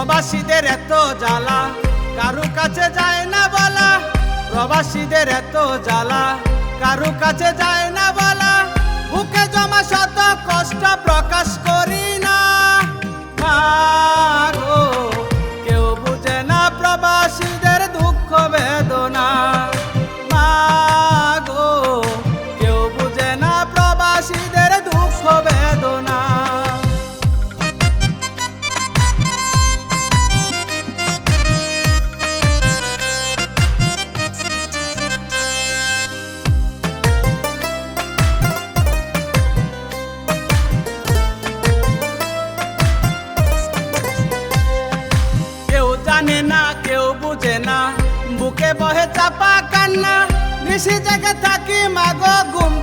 প্রবাসীদের এত জ্বালা, কারু কাছে যায় না বলা। প্রবাসীদের এত জ্বালা, কারু কাছে যায় না বলা। জানে না কেউ বুঝে না। বুকে বহে চাপা কান্না নিশি জায়গা থাকি মাগো ঘুম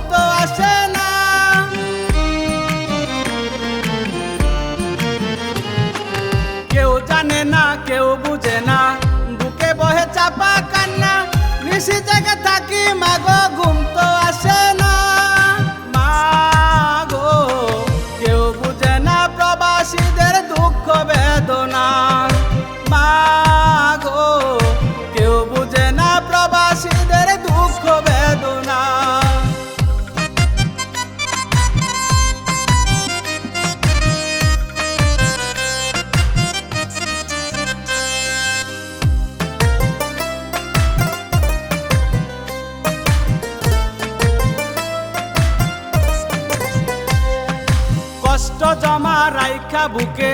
কষ্ট জমা রাইখা বুকে।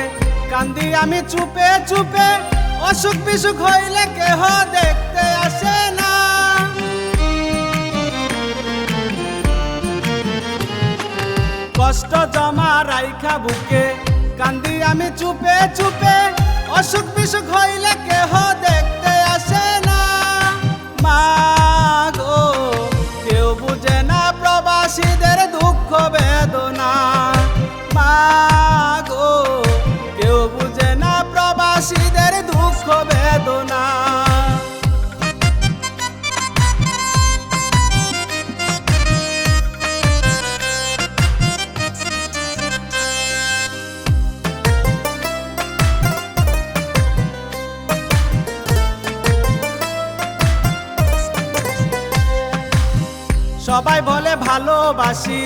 কান্দি আমি চুপে চুপে, অসুখ বিসুখ হইলে কেহ দেখতে আসে না। কষ্ট জমা রাইখা বুকে, কান্দি আমি চুপে চুপে, অসুখ বিসুখ হইলে কেহ দেখতে সবাই বলে ভালোবাসি।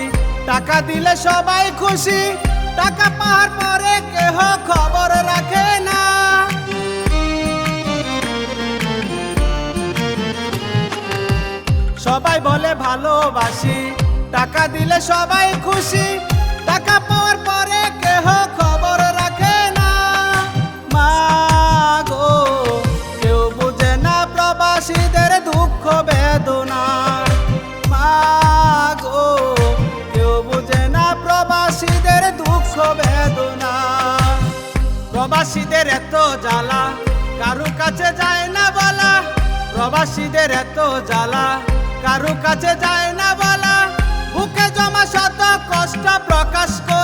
টাকা দিলে সবাই খুশি, টাকা পাওয়ার পরে কেহ খবর রাখে না। সবাই বলে ভালোবাসি, টাকা দিলে সবাই খুশি, টাকা পাওয়ার পরে কেহ খবর প্রবাসীদের এত জ্বালা, কারু কাছে যায় না বলা। প্রবাসীদের এত জ্বালা, কারু কাছে যায় না বলা। বুকে জমা শত কষ্ট প্রকাশ করি